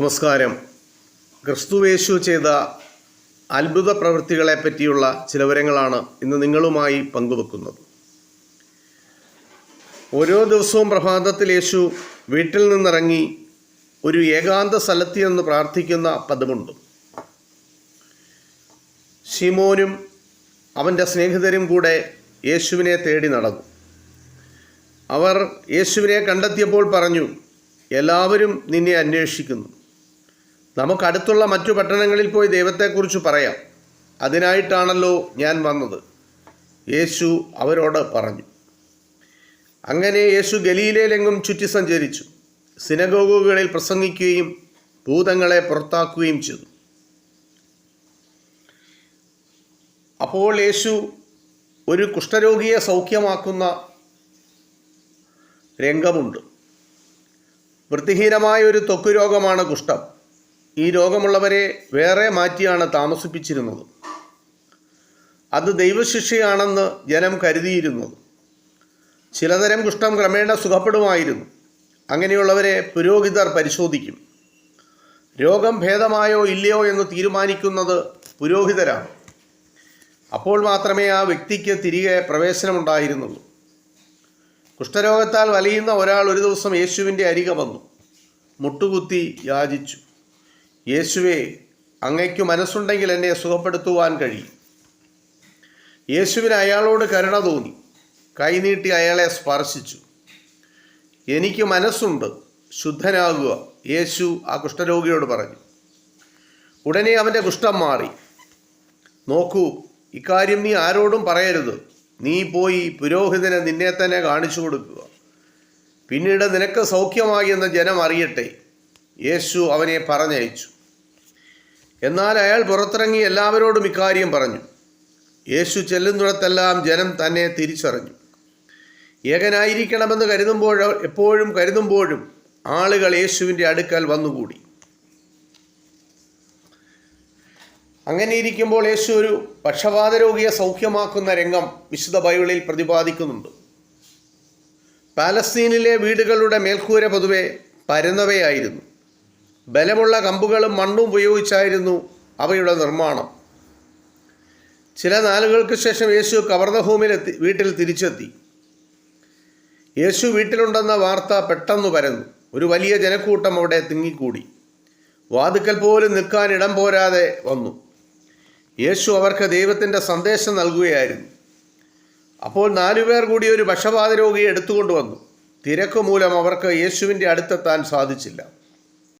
നമസ്കാരം. ക്രിസ്തുവേശു ചെയ്ത അത്ഭുത പ്രവൃത്തികളെ പറ്റിയുള്ള ചില വിവരങ്ങളാണ് ഇന്ന് നിങ്ങളുമായി പങ്കുവെക്കുന്നത്. ഓരോ ദിവസവും പ്രഭാതത്തിൽ യേശു വീട്ടിൽ നിന്നിറങ്ങി ഒരു ഏകാന്ത സ്ഥലത്ത് നിന്ന് പ്രാർത്ഥിക്കുന്ന പദമുണ്ട്. ഷിമോനും അവന്റെ സ്നേഹിതരും കൂടെ യേശുവിനെ തേടി നടന്നു. അവർ യേശുവിനെ കണ്ടെത്തിയപ്പോൾ പറഞ്ഞു എല്ലാവരും നിന്നെ അന്വേഷിക്കുന്നു. നമുക്കടുത്തുള്ള മറ്റു പട്ടണങ്ങളിൽ പോയി ദൈവത്തെക്കുറിച്ച് പറയാം. അതിനായിട്ടാണല്ലോ ഞാൻ വന്നത്. യേശു അവരോട് പറഞ്ഞു. അങ്ങനെ യേശു ഗലീലയിലെങ്ങും ചുറ്റി സഞ്ചരിച്ചു. സിനഗോഗുകളിൽ പ്രസംഗിക്കുകയും ഭൂതങ്ങളെ പുറത്താക്കുകയും ചെയ്തു. അപ്പോൾ യേശു ഒരു കുഷ്ഠരോഗിയെ സൗഖ്യമാക്കുന്ന രംഗമുണ്ട്. വൃത്തിഹീനമായ ഒരു ത്വക്ക് രോഗമാണ് കുഷ്ഠം. ഈ രോഗമുള്ളവരെ വേറെ മാറ്റിയാണ് താമസിപ്പിച്ചിരുന്നത്. അത് ദൈവശിക്ഷയാണെന്ന് ജനം കരുതിയിരുന്നത് ചിലതരം കുഷ്ഠം ക്രമേണ സുഖപ്പെടുമായിരുന്നു. അങ്ങനെയുള്ളവരെ പുരോഹിതർ പരിശോധിക്കും. രോഗം ഭേദമായോ ഇല്ലയോ എന്ന് തീരുമാനിക്കുന്നത് പുരോഹിതരാണ്. അപ്പോൾ മാത്രമേ ആ വ്യക്തിക്ക് തിരികെ പ്രവേശനമുണ്ടായിരുന്നുള്ളൂ. കുഷ്ഠരോഗത്താൽ വലയുന്ന ഒരാൾ ഒരു ദിവസം യേശുവിന്റെ അരികെ വന്നു. മുട്ടുകുത്തി യാചിച്ചു. യേശുവേ അങ്ങയ്ക്ക് മനസ്സുണ്ടെങ്കിൽ എന്നെ സുഖപ്പെടുത്തുവാൻ കഴിയും. യേശുവിന് അയാളോട് കരുണ തോന്നി. കൈനീട്ടി അയാളെ സ്പർശിച്ചു. എനിക്ക് മനസ്സുണ്ട്. ശുദ്ധനാകുക. യേശു ആ കുഷ്ഠരോഗിയോട് പറഞ്ഞു. ഉടനെ അവന്റെ കുഷ്ഠം മാറി. നോക്കൂ ഇക്കാര്യം നീ ആരോടും പറയരുത്. നീ പോയി പുരോഹിതനെ നിന്നെ തന്നെ കാണിച്ചു കൊടുക്കുക. പിന്നീട് നിനക്ക് സൗഖ്യമായി എന്ന് ജനം അറിയട്ടെ. യേശു അവനെ പറഞ്ഞയച്ചു. എന്നാൽ അയാൾ പുറത്തിറങ്ങി എല്ലാവരോടും ഇക്കാര്യം പറഞ്ഞു. യേശു ചെല്ലുന്നിടത്തെല്ലാം ജനം തന്നെ തിരിച്ചറിഞ്ഞു. ഏകനായിരിക്കണമെന്ന് കരുതുമ്പോൾ എപ്പോഴും കരുതുമ്പോഴും ആളുകൾ യേശുവിന്റെ അടുക്കൽ വന്നുകൂടി. അങ്ങനെ ഇരിക്കുമ്പോൾ യേശു ഒരു പക്ഷപാത രോഗിയെ സൗഖ്യമാക്കുന്ന രംഗം വിശുദ്ധ ബൈബിളിൽ പ്രതിപാദിക്കുന്നുണ്ട്. പാലസ്തീനിലെ വീടുകളുടെ മേൽക്കൂര പൊതുവെ പരന്നവയായിരുന്നു. ബലമുള്ള കമ്പുകളും മണ്ണും ഉപയോഗിച്ചായിരുന്നു അവയുടെ നിർമ്മാണം. ചില നാളുകൾക്ക് ശേഷം യേശു കവർണഭൂമിയിലെത്തി വീട്ടിൽ തിരിച്ചെത്തി. യേശു വീട്ടിലുണ്ടെന്ന വാർത്ത പെട്ടെന്ന് പരന്നു. ഒരു വലിയ ജനക്കൂട്ടം അവിടെ തിങ്ങിക്കൂടി. വാതുക്കൽ പോലും നിൽക്കാൻ ഇടം പോരാതെ വന്നു. യേശു അവർക്ക് ദൈവത്തിന്റെ സന്ദേശം നൽകുകയായിരുന്നു. അപ്പോൾ നാലുപേർ കൂടി ഒരു പക്ഷപാത രോഗിയെ എടുത്തുകൊണ്ടുവന്നു തിരക്ക് മൂലം അവർക്ക് യേശുവിന്റെ അടുത്തെത്താൻ സാധിച്ചില്ല.